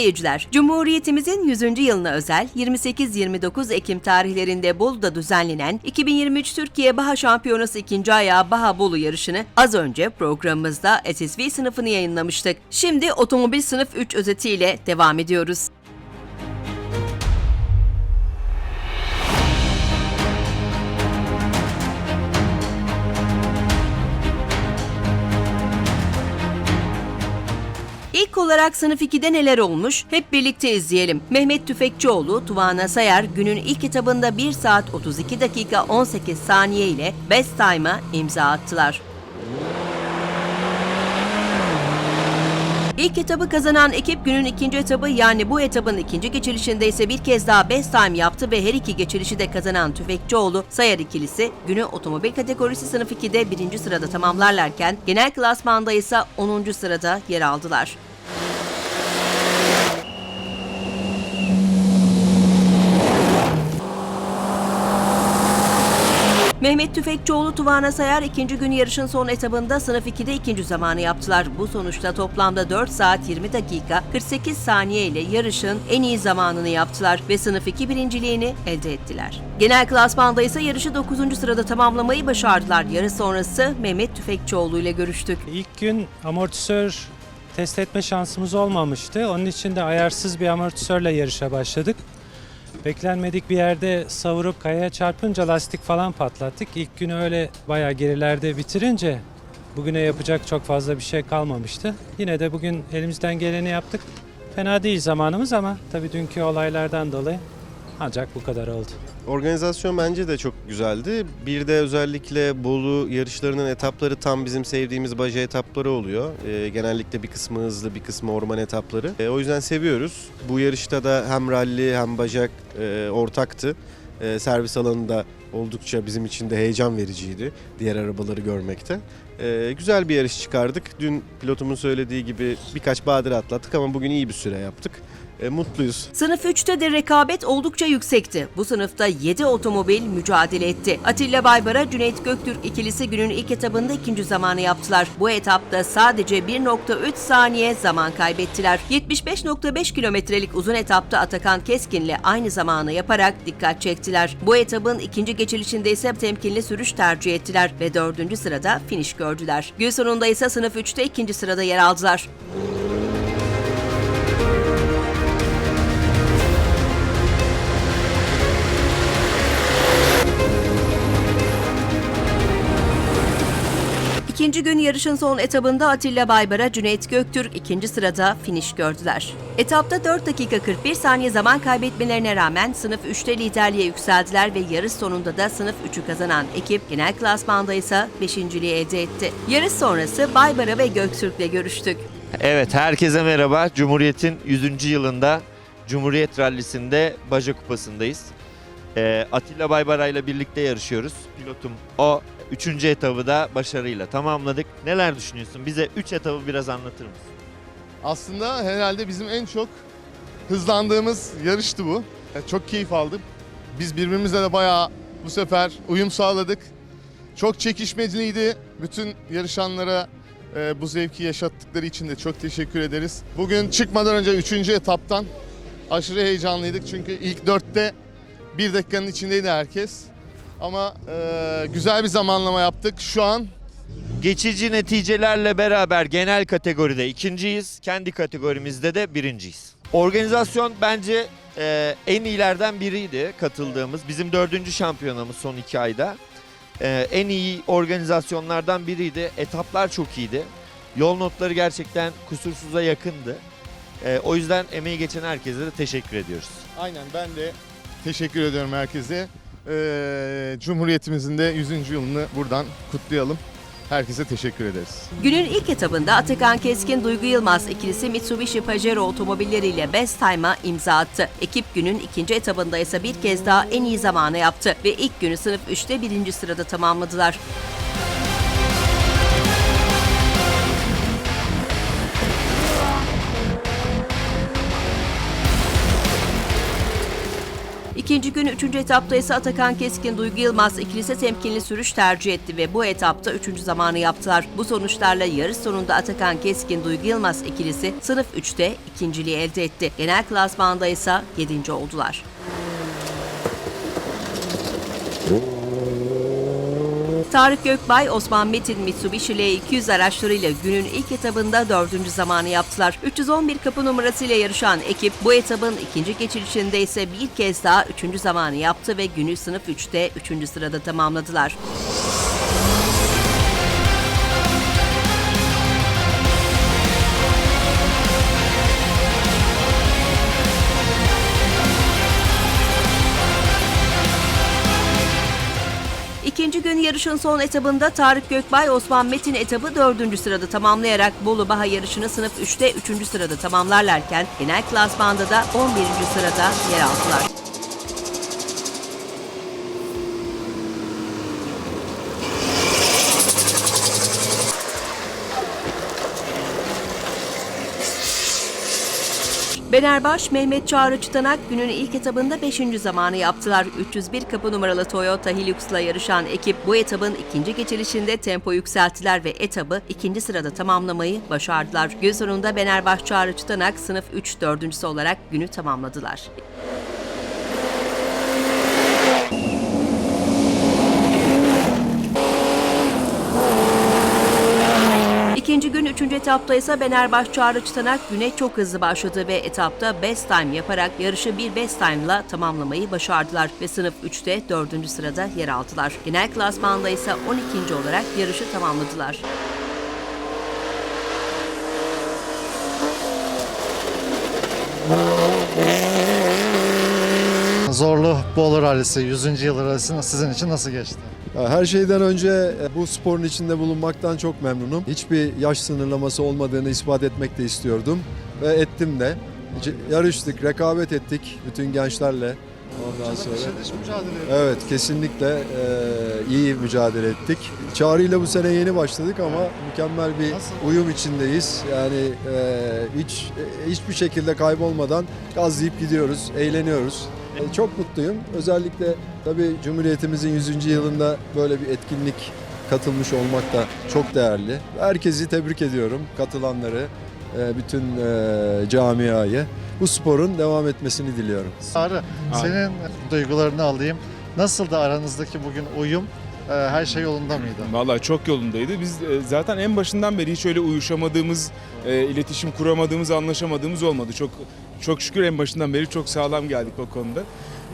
Seyirciler, Cumhuriyetimizin 100. yılına özel 28-29 Ekim tarihlerinde Bolu'da düzenlenen 2023 Türkiye Baha Şampiyonası 2. ayağı Baha Bolu yarışını az önce programımızda SSV sınıfını yayınlamıştık. Şimdi otomobil sınıf 3 özetiyle devam ediyoruz. İlk olarak sınıf 2'de neler olmuş hep birlikte izleyelim. Mehmet Tüfekçioğlu, Tuvana Sayar günün ilk etabında 1 saat 32 dakika 18 saniye ile Best Time'a imza attılar. İlk etabı kazanan ekip günün ikinci etabı yani bu etabın ikinci geçilişinde ise bir kez daha best time yaptı ve her iki geçilişi de kazanan Tüfekçioğlu Sayar ikilisi günü otomobil kategorisi sınıf 2'de birinci sırada tamamlarlarken genel klasmanda ise 10. sırada yer aldılar. Mehmet Tüfekçioğlu Tuvana Sayar ikinci gün yarışın son etabında sınıf 2'de ikinci zamanı yaptılar. Bu sonuçta toplamda 4 saat 20 dakika 48 saniye ile yarışın en iyi zamanını yaptılar ve sınıf 2 birinciliğini elde ettiler. Genel klasmanda ise yarışı 9. sırada tamamlamayı başardılar. Yarış sonrası Mehmet Tüfekçioğlu ile görüştük. İlk gün amortisör test etme şansımız olmamıştı. Onun için de ayarsız bir amortisörle yarışa başladık. Beklenmedik bir yerde savurup kayaya çarpınca lastik falan patlattık. İlk günü öyle bayağı gerilerde bitirince bugüne yapacak çok fazla bir şey kalmamıştı. Yine de bugün elimizden geleni yaptık. Fena değil zamanımız ama tabii dünkü olaylardan dolayı ancak bu kadar oldu. Organizasyon bence de çok güzeldi. Bir de özellikle Bolu yarışlarının etapları tam bizim sevdiğimiz baja etapları oluyor. Ee, genellikle bir kısmı hızlı, bir kısmı orman etapları. Ee, o yüzden seviyoruz. Bu yarışta da hem ralli hem bajak e, ortaktı. Ee, servis alanında oldukça bizim için de heyecan vericiydi diğer arabaları görmekte. Ee, güzel bir yarış çıkardık. Dün pilotumun söylediği gibi birkaç badire atlattık ama bugün iyi bir süre yaptık. Ee, mutluyuz. Sınıf 3'te de rekabet oldukça yüksekti. Bu sınıfta 7 otomobil mücadele etti. Atilla Baybara, Cüneyt Göktürk ikilisi günün ilk etabında ikinci zamanı yaptılar. Bu etapta sadece 1.3 saniye zaman kaybettiler. 75.5 kilometrelik uzun etapta Atakan Keskin'le aynı zamanı yaparak dikkat çektiler. Bu etabın ikinci geçilişinde ise temkinli sürüş tercih ettiler ve dördüncü sırada finish gördüler. Gün sonunda ise sınıf 3'te ikinci sırada yer aldılar. Yarışın son etabında Atilla Baybara, Cüneyt Göktürk ikinci sırada finish gördüler. Etapta 4 dakika 41 saniye zaman kaybetmelerine rağmen sınıf 3'te liderliğe yükseldiler ve yarış sonunda da sınıf 3'ü kazanan ekip genel klasmanda ise 5.liği elde etti. Yarış sonrası Baybara ve Göktürk'le görüştük. Evet, herkese merhaba. Cumhuriyet'in 100. yılında Cumhuriyet Rallisi'nde Baja Kupası'ndayız. Ee, Atilla Baybara ile birlikte yarışıyoruz. Pilotum o. Üçüncü etabı da başarıyla tamamladık. Neler düşünüyorsun? Bize 3 etabı biraz anlatır mısın? Aslında herhalde bizim en çok hızlandığımız yarıştı bu. Çok keyif aldım. Biz birbirimizle de bayağı bu sefer uyum sağladık. Çok çekişmeliydi. Bütün yarışanlara e, bu zevki yaşattıkları için de çok teşekkür ederiz. Bugün çıkmadan önce 3. etaptan aşırı heyecanlıydık. Çünkü ilk dörtte bir dakikanın içindeydi herkes. Ama e, güzel bir zamanlama yaptık. Şu an Geçici neticelerle beraber genel kategoride ikinciyiz. Kendi kategorimizde de birinciyiz. Organizasyon bence e, en iyilerden biriydi katıldığımız. Bizim dördüncü şampiyonamız son iki ayda. E, en iyi organizasyonlardan biriydi. Etaplar çok iyiydi. Yol notları gerçekten kusursuza yakındı. E, o yüzden emeği geçen herkese de teşekkür ediyoruz. Aynen ben de teşekkür ediyorum herkese. Ee, Cumhuriyetimizin de 100. yılını buradan kutlayalım. Herkese teşekkür ederiz. Günün ilk etabında Atakan Keskin Duygu Yılmaz ikilisi Mitsubishi Pajero otomobilleriyle Best Time'a imza attı. Ekip günün ikinci etabında ise bir kez daha en iyi zamanı yaptı ve ilk günü sınıf 3'te birinci sırada tamamladılar. İkinci gün üçüncü etapta ise Atakan Keskin Duygu Yılmaz ikilisi temkinli sürüş tercih etti ve bu etapta üçüncü zamanı yaptılar. Bu sonuçlarla yarış sonunda Atakan Keskin Duygu Yılmaz ikilisi sınıf 3'te ikinciliği elde etti. Genel klasmanda ise yedinci oldular. Tarık Gökbay, Osman Metin Mitsubishi L200 araçlarıyla günün ilk etabında dördüncü zamanı yaptılar. 311 kapı numarasıyla yarışan ekip bu etabın ikinci geçilişinde ise bir kez daha üçüncü zamanı yaptı ve günü sınıf 3'te üçüncü sırada tamamladılar. Yarışın son etabında Tarık Gökbay, Osman Metin etabı dördüncü sırada tamamlayarak Bolu Baha yarışını sınıf 3'te üçüncü sırada tamamlarlarken genel klasmanda da 11. sırada yer aldılar. Benerbaş, Mehmet Çağrı Çıtanak günün ilk etabında 5. zamanı yaptılar. 301 kapı numaralı Toyota Hilux'la yarışan ekip bu etabın ikinci geçilişinde tempo yükselttiler ve etabı ikinci sırada tamamlamayı başardılar. Gün sonunda Benerbaş Çağrı Çıtanak sınıf 3 dördüncüsü olarak günü tamamladılar. İkinci gün üçüncü etapta ise Benerbaş Çağrı Çıtanak güne çok hızlı başladı ve etapta best time yaparak yarışı bir best time'la tamamlamayı başardılar ve sınıf 3'te dördüncü sırada yer aldılar. Genel klasmanda ise 12. olarak yarışı tamamladılar. Zorlu Bolu Rallisi 100. yıl rallisi sizin için nasıl geçti? Her şeyden önce e, bu sporun içinde bulunmaktan çok memnunum. Hiçbir yaş sınırlaması olmadığını ispat etmek de istiyordum ve ettim de. Yarıştık, rekabet ettik bütün gençlerle. Ondan sonra Evet kesinlikle e, iyi mücadele ettik. Çağrı ile bu sene yeni başladık ama mükemmel bir uyum içindeyiz. Yani e, hiç hiçbir şekilde kaybolmadan gazlayıp gidiyoruz, eğleniyoruz. E, çok mutluyum. Özellikle tabii Cumhuriyetimizin 100. yılında böyle bir etkinlik katılmış olmak da çok değerli. Herkesi tebrik ediyorum, katılanları, e, bütün e, camiayı. Bu sporun devam etmesini diliyorum. Sarı, senin duygularını alayım. Nasıldı aranızdaki bugün uyum? Ee, her şey yolunda mıydı? Vallahi çok yolundaydı. Biz e, zaten en başından beri hiç öyle uyuşamadığımız, e, iletişim kuramadığımız, anlaşamadığımız olmadı. Çok çok şükür en başından beri çok sağlam geldik o konuda.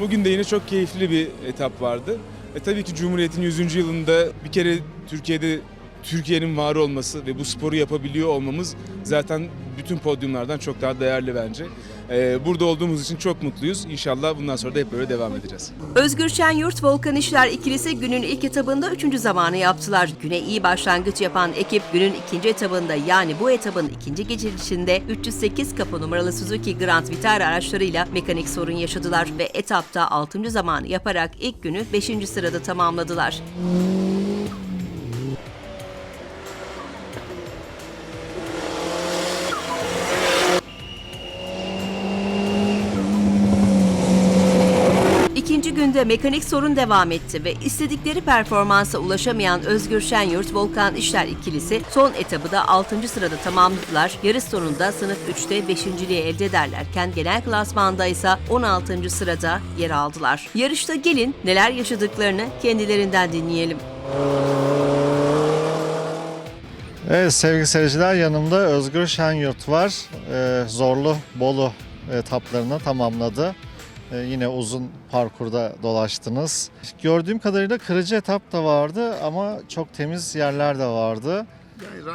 Bugün de yine çok keyifli bir etap vardı. E, tabii ki Cumhuriyet'in 100. yılında bir kere Türkiye'de Türkiye'nin var olması ve bu sporu yapabiliyor olmamız zaten bütün podyumlardan çok daha değerli bence. E, burada olduğumuz için çok mutluyuz. İnşallah bundan sonra da hep böyle devam edeceğiz. Özgür Şenyurt Volkan İşler ikilisi günün ilk etabında üçüncü zamanı yaptılar. Güne iyi başlangıç yapan ekip günün ikinci etabında yani bu etabın ikinci geçilişinde 308 kapı numaralı Suzuki Grand Vitara araçlarıyla mekanik sorun yaşadılar ve etapta 6. zamanı yaparak ilk günü 5. sırada tamamladılar. Günde mekanik sorun devam etti ve istedikleri performansa ulaşamayan Özgür Şenyurt Volkan İşler ikilisi son etabı da 6. sırada tamamladılar. Yarış sonunda sınıf 3'te 5.liği elde ederlerken genel klasmanda ise 16. sırada yer aldılar. Yarışta gelin neler yaşadıklarını kendilerinden dinleyelim. Evet sevgili seyirciler yanımda Özgür Şenyurt var. Ee, zorlu Bolu etaplarını tamamladı. Ee, yine uzun parkurda dolaştınız. Gördüğüm kadarıyla kırıcı etap da vardı ama çok temiz yerler de vardı.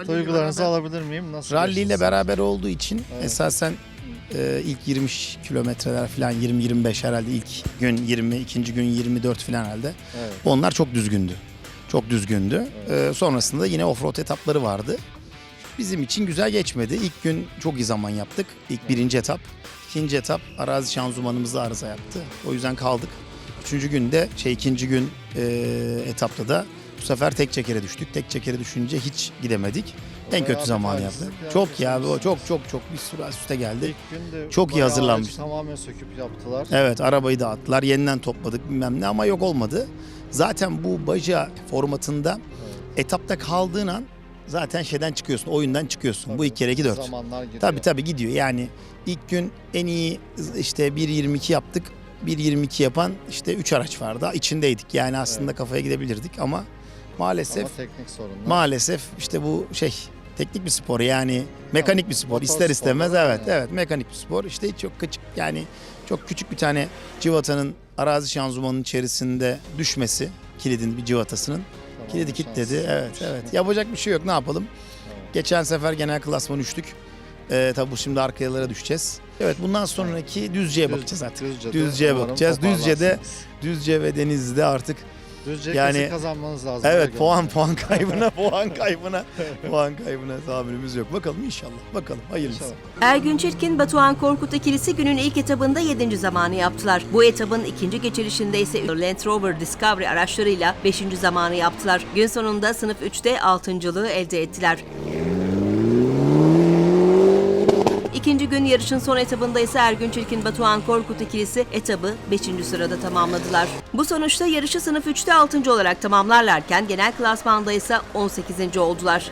Duygularınızı alabilir miyim? Nasıl Rally ile beraber olduğu için Evet. esasen e, ilk 20 kilometreler falan 20-25 herhalde ilk gün 20, ikinci gün 24 falan herhalde. Evet. Onlar çok düzgündü. Çok düzgündü. E, sonrasında yine offroad etapları vardı. Bizim için güzel geçmedi. İlk gün çok iyi zaman yaptık. İlk birinci etap. İkinci etap arazi şanzımanımızda arıza yaptı. O yüzden kaldık. Üçüncü günde şey ikinci gün e, etapta da bu sefer tek çekere düştük. Tek çekere düşünce hiç gidemedik. En kötü zamanı talihsizlik yaptı. Çok ya o çok çok çok bir sürü üst üste geldi. Çok iyi hazırlanmış. Tamamen söküp yaptılar. Evet arabayı dağıttılar. Yeniden topladık bilmem ne ama yok olmadı. Zaten bu baja formatında etapta kaldığın an zaten şeyden çıkıyorsun. Oyundan çıkıyorsun. Bu Tabii, iki kere iki dört. Zamanlar gidiyor. Tabii tabii gidiyor. Yani ilk gün en iyi işte 1.22 yaptık. 1.22 yapan işte 3 araç vardı. İçindeydik. Yani aslında kafaya gidebilirdik ama maalesef Ama teknik sorunlar. maalesef işte bu şey teknik bir spor yani mekanik bir spor ister istemez sporları evet yani. evet mekanik bir spor işte çok küçük yani çok küçük bir tane civatanın arazi şanzımanının içerisinde düşmesi kilidin bir civatasının kilidi kilitledi evet evet. Yapacak bir şey yok. Ne yapalım? Geçen sefer genel klasman düştük ee, tabii bu şimdi arkayalara düşeceğiz. Evet bundan sonraki düzceye Düz- bakacağız artık. Düzce'ye bakacağız. Düzce'de. Düzce ve Denizli'de artık Düzce yani- kazanmanız lazım. Evet puan puan kaybına puan kaybına puan kaybına tahammülümüz yok. Bakalım inşallah. Bakalım hayırlısı. İnşallah. Ergün Çirkin, Batuhan Korkut ikilisi günün ilk etabında 7. zamanı yaptılar. Bu etabın ikinci geçilişinde ise Land Rover Discovery araçlarıyla 5. zamanı yaptılar. Gün sonunda sınıf 3'te 6.lığı elde ettiler. İkinci gün yarışın son etabında ise Ergün Çirkin Batuhan Korkut ikilisi etabı 5. sırada tamamladılar. Bu sonuçta yarışı sınıf 3'te 6. olarak tamamlarlarken genel klasmanda ise 18. oldular.